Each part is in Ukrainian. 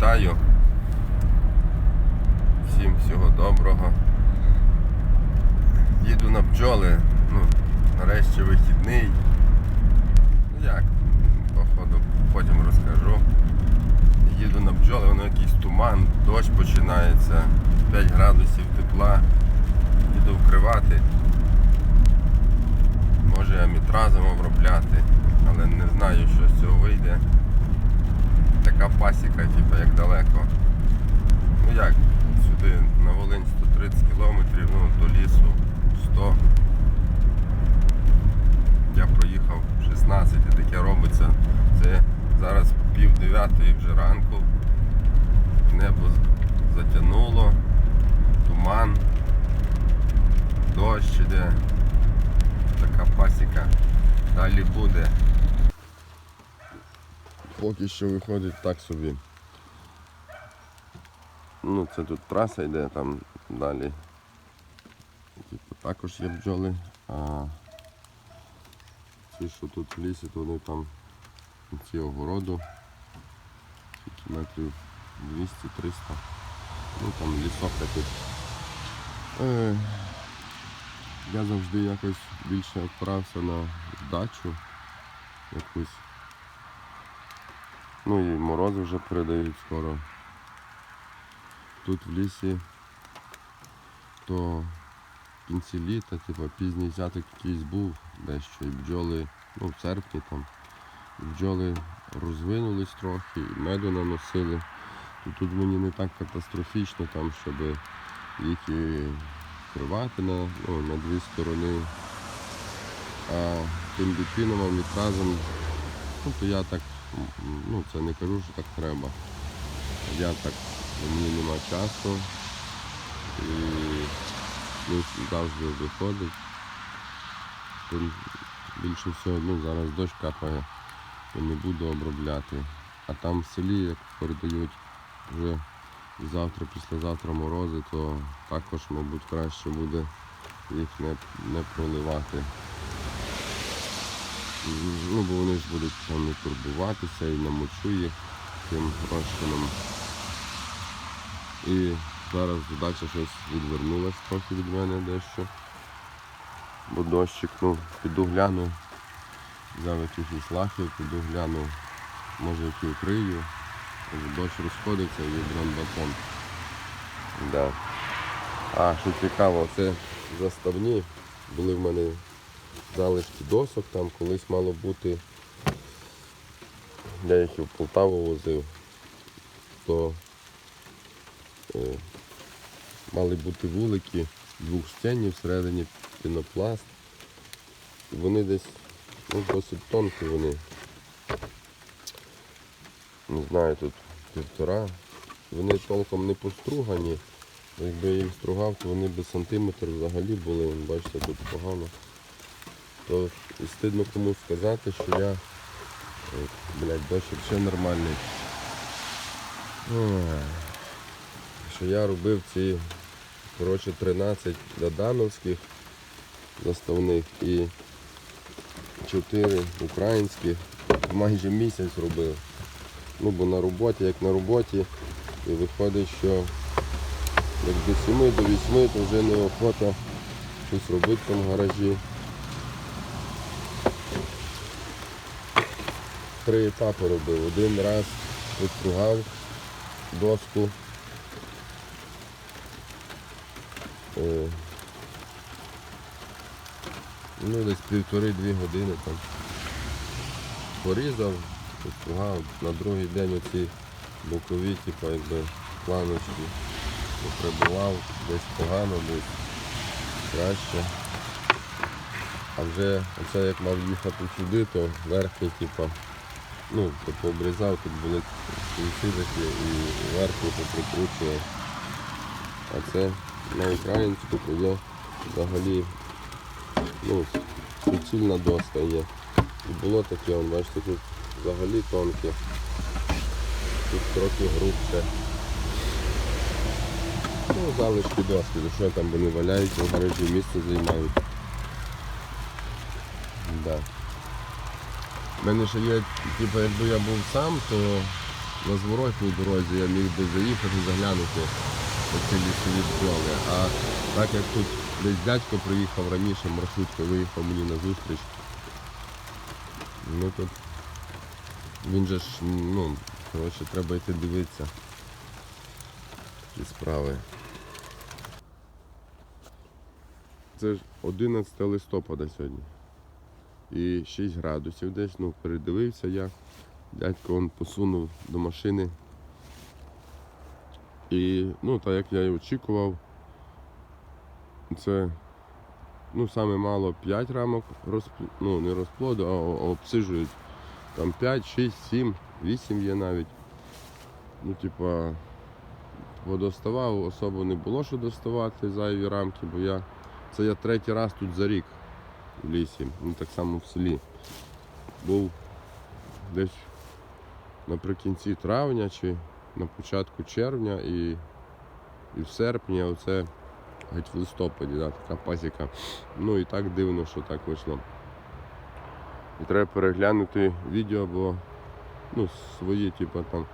вітаю. Всім всього доброго. Їду на бджоли. Ну, нарешті вихідний. Ну як, походу, потім розкажу. Їду на бджоли, воно якийсь туман, дощ починається, 5 градусів тепла. Їду вкривати. Може амітразом обробляти, але не знаю, що з цього вийде. Така пасіка, типу, як далеко. Ну як, сюди на Волинь 130 кілометрів, ну до лісу 100. Я проїхав 16 і таке робиться. Це зараз пів дев'ятої вже ранку. Небо з- затягнуло, туман, дощ іде. Така пасіка. Далі буде. Поки що виходить так собі. Ну, це тут траса йде там далі. Типу, також є бджоли, а ці, що тут в лісі, то вони там ці огороду. Скільки метрів 200-300. Ну там лісок такий. Е, я завжди якось більше опирався на дачу якусь. Ну і морози вже передають скоро. Тут в лісі то в кінці літа, типу, пізній взяток якийсь був дещо, і бджоли, ну в серпні там, бджоли розвинулись трохи, і меду наносили. То тут мені не так катастрофічно, там, щоб їх і кривати на, ну, на дві сторони. А тим біквіном відразом, ну то я так, ну це не кажу, що так треба. Я так, мені нема часу і не завжди виходить. Більше всього, ну зараз дощ капає, то не буду обробляти. А там в селі, як передають вже завтра, післязавтра морози, то також, мабуть, краще буде їх не, не проливати. Ну, бо вони ж будуть там не турбуватися і намочу їх тим розчином. І зараз задача щось відвернулась трохи від мене дещо. Бо дощик, ну, піду гляну, взяв якихось лахів, піду гляну, може які укрию. Дощ розходиться і дрон батон. Да. А, що цікаво, це заставні. Були в мене залишки досок, там колись мало бути. Я їх і в Полтаву возив, то е, мали бути вулики двох стінів, всередині пінопласт. Вони десь ну, досить тонкі вони. Не знаю, тут півтора. Вони толком не постругані. Якби я їх стругав, то вони без сантиметр взагалі були. Бачите, тут погано. То стидно комусь сказати, що я... Ой, Блядь, дощик ще нормальний. Що я робив ці коротше, 13 додановських заставних і 4 українських. Майже місяць робив. Ну бо на роботі, як на роботі, і виходить, що як до 7 до 8 то вже неохота щось робити там в гаражі. Три етапи робив. Один раз відстругав доску. Ну, десь півтори-дві години там. Порізав, відстругав. На другий день оці бокові, типу, якби планочки прибував, десь погано, десь краще. А вже оце як мав їхати сюди, то верхні, типу, ну, то пообрізав, тут були кінці такі і верхні поприкручував. А це на українську то є взагалі ну, суцільна доска є. І було таке, он, бачите, тут взагалі тонке, тут трохи грубше. Ну, залишки доски, що там вони валяються, в гаражі місце займають. Да. У мене ще є, типу, якби я був сам, то на зворотній дорозі я міг би заїхати, заглянути на ці лісові бджоли. А так як тут десь дядько приїхав раніше, маршруткою виїхав мені на зустріч. Ну тут він же ж, ну, коротше, треба йти дивитися. Ті справи. Це ж 11 листопада сьогодні. І 6 градусів десь, ну, передивився я. Дядько он посунув до машини. І, ну, так як я і очікував, це ну, саме мало 5 рамок розпл... ну, не розплоду, а обсижують. Там 5, 6, 7, 8 є навіть. Ну, типа, водоставав, особо не було що доставати зайві рамки, бо я. Це я третій раз тут за рік в лісі, ну так само в селі. Був десь наприкінці травня чи на початку червня і, і в серпні, а оце геть в листопаді, да, така пасіка. Ну і так дивно, що так вийшло. І треба переглянути відео, бо ну, свої, типу, там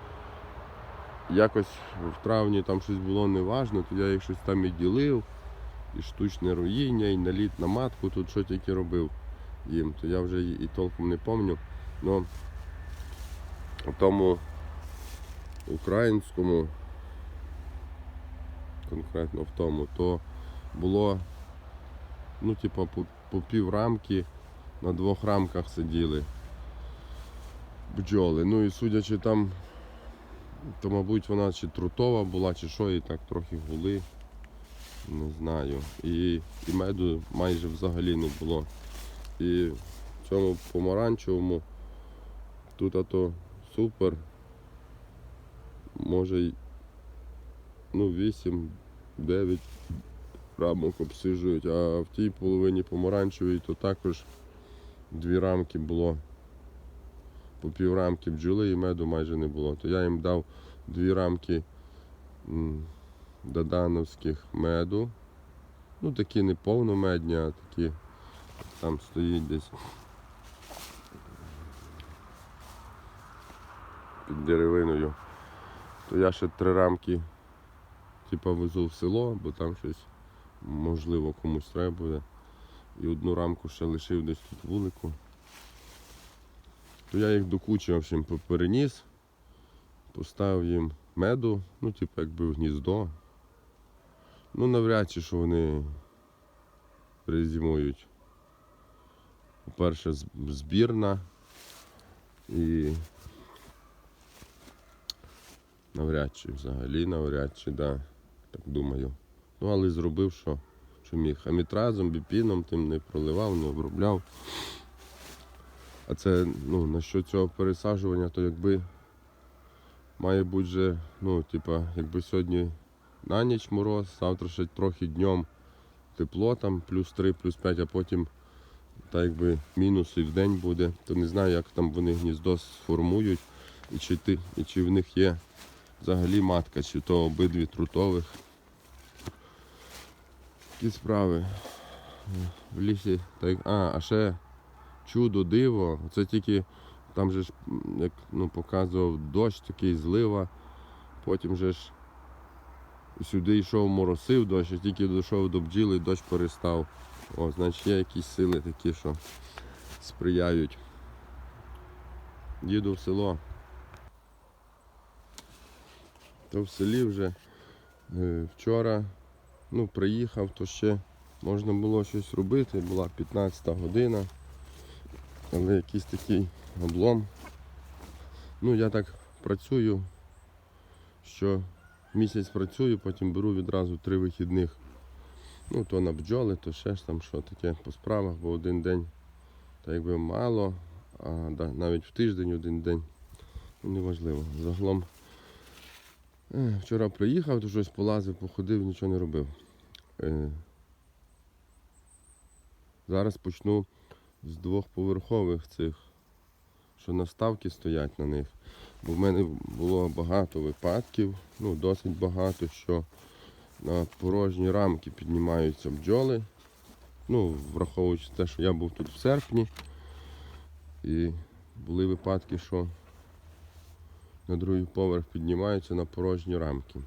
якось в травні там щось було неважно, то я їх щось там і ділив, і штучне руїння, і наліт на матку, тут що тільки робив їм, то я вже і, толком не пам'ятаю. В тому українському, конкретно в тому, то було ну, типу, по, по пів рамки на двох рамках сиділи бджоли. Ну і судячи там, то мабуть вона чи трутова була, чи що, і так трохи гули. Не знаю. І, і меду майже взагалі не було. І в цьому помаранчевому тут ато супер. Може ну, 8-9 рамок обсижують, а в тій половині помаранчевій то також дві рамки було. По пів рамки бджоли і меду майже не було. То я їм дав дві рамки додановських меду. Ну такі не повномедні, а такі там стоїть десь під деревиною. То я ще три рамки типа везу в село, бо там щось можливо комусь треба буде. І одну рамку ще лишив десь тут вулику. То я їх до кучі в переніс, поставив їм меду, ну, типу, якби в гніздо. Ну, навряд чи що вони перезимують. По-перше, збірна і навряд чи взагалі навряд чи, да, так думаю. Ну, але зробив, що, що міг. Амітразом, біпіном тим не проливав, не обробляв. А це ну, насчет цього пересаджування, то якби має бути вже, ну, типа, якби сьогодні на ніч мороз, завтра ще трохи днем тепло, там плюс 3, плюс 5, а потім так якби мінус і в день буде, то не знаю, як там вони гніздо сформують, і чи, ти, і чи в них є взагалі матка, чи то обидві трутових. Такі справи. В лісі. Так, а, а ще чудо, диво. Це тільки там же ж, як ну, показував дощ, такий злива. Потім же ж сюди йшов моросив дощ, а тільки дійшов до бджіли, дощ перестав. О, значить є якісь сили такі, що сприяють. Їду в село. То в селі вже е, вчора ну, приїхав, то ще можна було щось робити, була 15 година, але якийсь такий облом. Ну, я так працюю, що місяць працюю, потім беру відразу три вихідних. Ну, то на бджоли, то ще ж там що таке по справах, бо один день так якби мало, а да, навіть в тиждень один день. Ну, неважливо. Загалом е, вчора приїхав, то щось полазив, походив, нічого не робив. Е, зараз почну з двохповерхових цих, що наставки стоять на них. Бо в мене було багато випадків, ну досить багато, що на порожні рамки піднімаються бджоли. Ну, враховуючи те, що я був тут в серпні. І були випадки, що на другий поверх піднімаються на порожні рамки.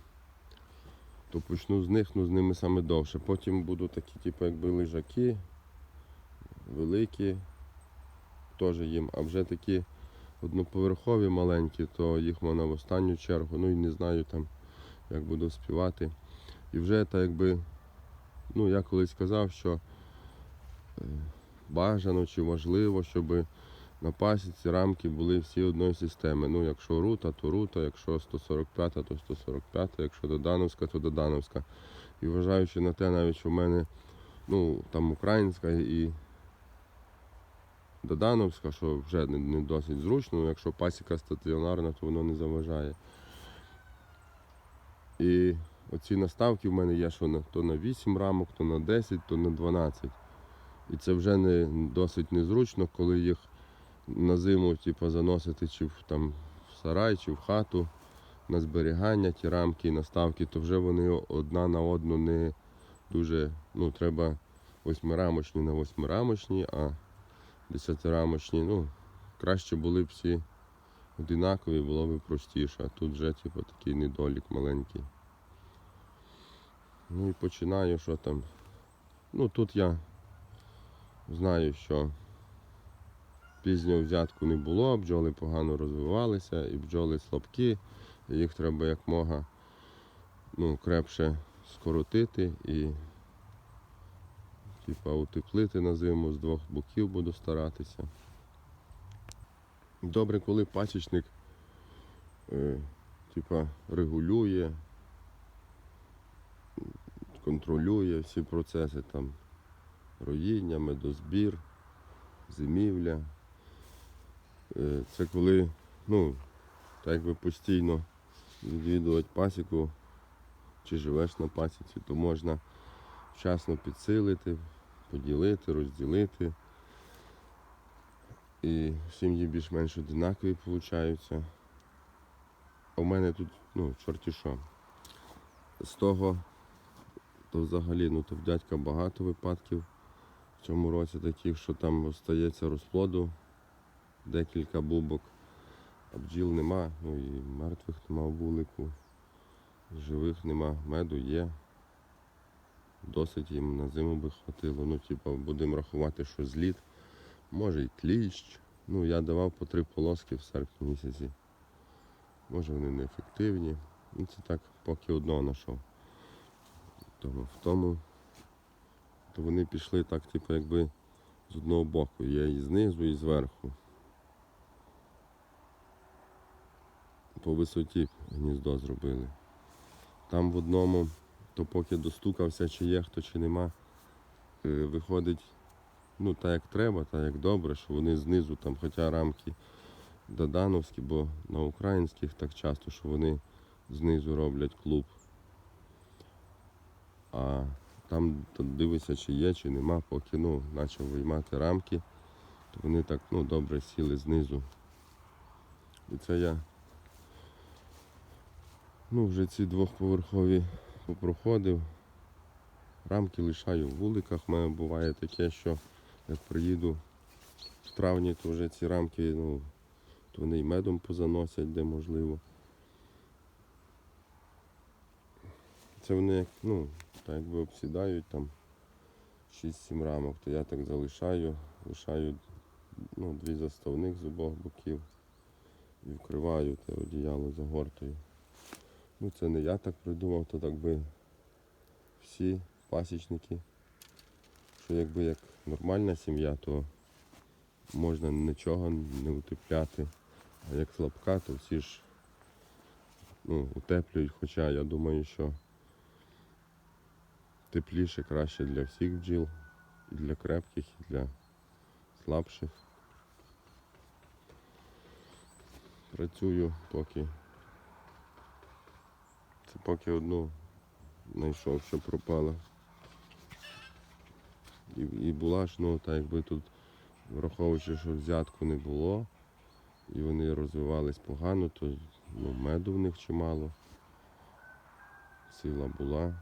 То почну з них, ну з ними саме довше. Потім будуть такі, типу, якби лежаки, великі, теж їм, а вже такі одноповерхові маленькі, то їх можна в останню чергу. Ну і не знаю там, як буду співати. І вже так якби, ну я колись казав, що е, бажано чи важливо, щоб на пасіці рамки були всі одної системи. Ну, якщо рута, то рута, якщо 145, то 145, якщо Додановська, то Додановська. І вважаючи на те, навіть що в мене ну, там українська і Додановська, що вже не, не досить зручно, ну, якщо пасіка стаціонарна, то воно не заважає. І оці наставки в мене є, що на, то на 8 рамок, то на 10, то на 12. І це вже не досить незручно, коли їх на зиму типу, заносити чи в, там, в сарай, чи в хату на зберігання, ті рамки і наставки, то вже вони одна на одну не дуже, ну, треба восьмирамочні на восьмирамочні, а десятирамочні, ну, краще були б всі одинакові, було б простіше. А тут вже типу, такий недолік маленький. Ну і починаю, що там. Ну тут я знаю, що пізнього взятку не було, бджоли погано розвивалися, і бджоли слабкі, і їх треба як мога ну, крепше скоротити і типа, утеплити на зиму з двох боків буду старатися. Добре, коли пасічник е, типа, регулює, контролює всі процеси там роїння, медозбір, зимівля. Е, Це коли, ну, так якби постійно відвідувати пасіку, чи живеш на пасіці, то можна вчасно підсилити, поділити, розділити. І сім'ї більш-менш одинакові получаються. А в мене тут, ну, чорті що. З того, то взагалі, ну то в дядька багато випадків в цьому році таких, що там остається розплоду, декілька бубок, а бджіл нема, ну і мертвих нема в вулику, живих нема, меду є. Досить їм на зиму би хватило. Ну, типу, будемо рахувати, що зліт, може й кліщ. Ну, я давав по три полоски в серпні місяці. Може вони неефективні. Ну, це так, поки одного знайшов. Тому в тому то вони пішли так, типу, якби з одного боку. Я і знизу, і зверху. По висоті гніздо зробили. Там в одному, то поки достукався, чи є хто, чи нема, е, виходить, ну так як треба, так як добре, що вони знизу там, хоча рамки додановські, бо на українських так часто, що вони знизу роблять клуб. А там то дивишся, чи є, чи нема, поки ну, почав виймати рамки, то вони так ну, добре сіли знизу. І це я ну, вже ці двохповерхові попроходив. Рамки лишаю в вуликах. У мене буває таке, що як приїду в травні, то вже ці рамки, ну, то вони й медом позаносять, де можливо. Це вони ну, так якби обсідають там 6-7 рамок, то я так залишаю, лишаю ну, дві заставних з обох боків і вкриваю те одіяло загортою. Ну це не я так придумав, то так би всі пасічники, що якби як нормальна сім'я, то можна нічого не утепляти. А як слабка, то всі ж ну, утеплюють, хоча я думаю, що тепліше краще для всіх бджіл, і для крепких, і для слабших. Працюю поки. Це поки одну знайшов, що пропала. І, і була ж, ну, так якби тут, враховуючи, що взятку не було, і вони розвивались погано, то ну, меду в них чимало. Сила була,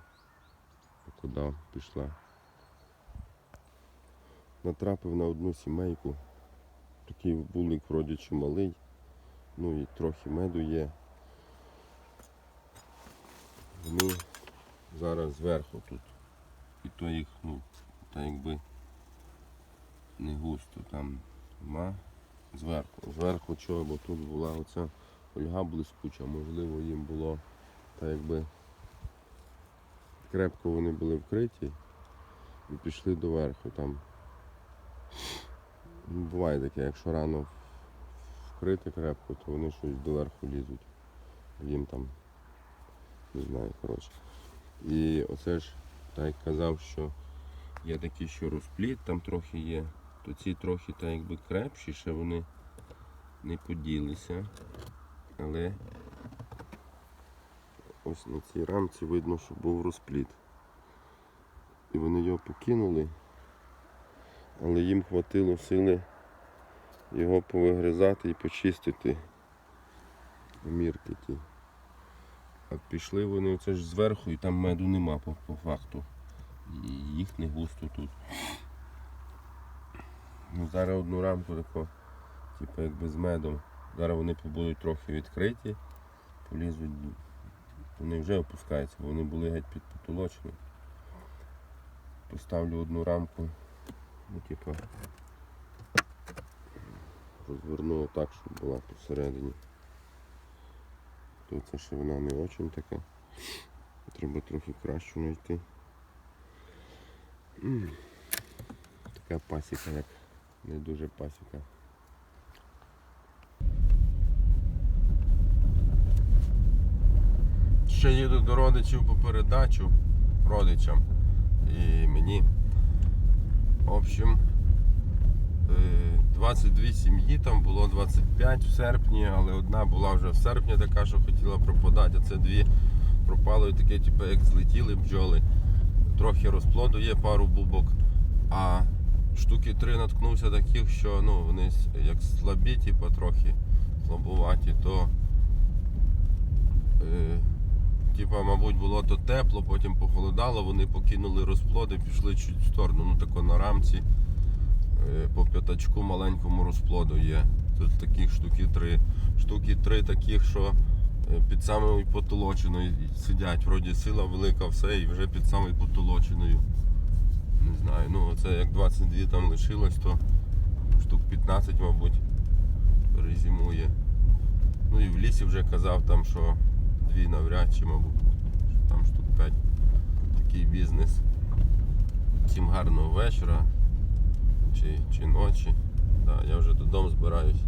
а куди пішла. Натрапив на одну сімейку. Такий вулик вроді чималий. ну і трохи меду є. Вони зараз зверху тут. І то їх, ну, та якби не густо там нема. Зверху. Зверху чого, бо тут була оця фольга блискуча, можливо їм було та якби крепко вони були вкриті і пішли доверху там. Ну, Буває таке, якщо рано вкрити крепко, то вони щось доверху лізуть. Їм там не знаю, коротше. І оце ж, так як казав, що є такі, що розпліт там трохи є, то ці трохи так якби крепші, ще вони не поділися. Але ось на цій рамці видно, що був розпліт. І вони його покинули, але їм хватило сили його повигризати і почистити мірки ті. А пішли вони оце ж зверху і там меду нема по, по факту. І їх не густо тут. Ну, зараз одну рамку тако, типу якби з медом. Зараз вони будуть трохи відкриті, полізуть. Вони вже опускаються, бо вони були геть під потолочні. Поставлю одну рамку, ну типу розверну отак, щоб була посередині. Тут це ще вона не очень така. Треба трохи кращу знайти. Така пасіка, як не дуже пасіка. Ще їду до родичів по передачу родичам і мені. В общем, 22 сім'ї, там було 25 в серпні, але одна була вже в серпні така, що хотіла пропадати, а це дві пропали таке, типу, як злетіли бджоли. Трохи розплоду є пару бубок, а штуки три наткнувся таких, що ну, вони як слабі, типу, трохи слабуваті, то е, типа, мабуть, було то тепло, потім похолодало, вони покинули розплоди, пішли чуть в сторону, ну тако на рамці. По п'ятачку маленькому розплоду є. Тут таких штуки три. Штуки три таких, що е, під самою потолочиною сидять. Вроді сила велика, все, і вже під самою потолочиною. Не знаю, ну це як 22 там лишилось, то штук 15, мабуть, перезимує. Ну і в лісі вже казав там, що дві навряд чи, мабуть, там штук 5. Такий бізнес. Всім гарного вечора чи, чи ночі. Да, я вже додому збираюсь.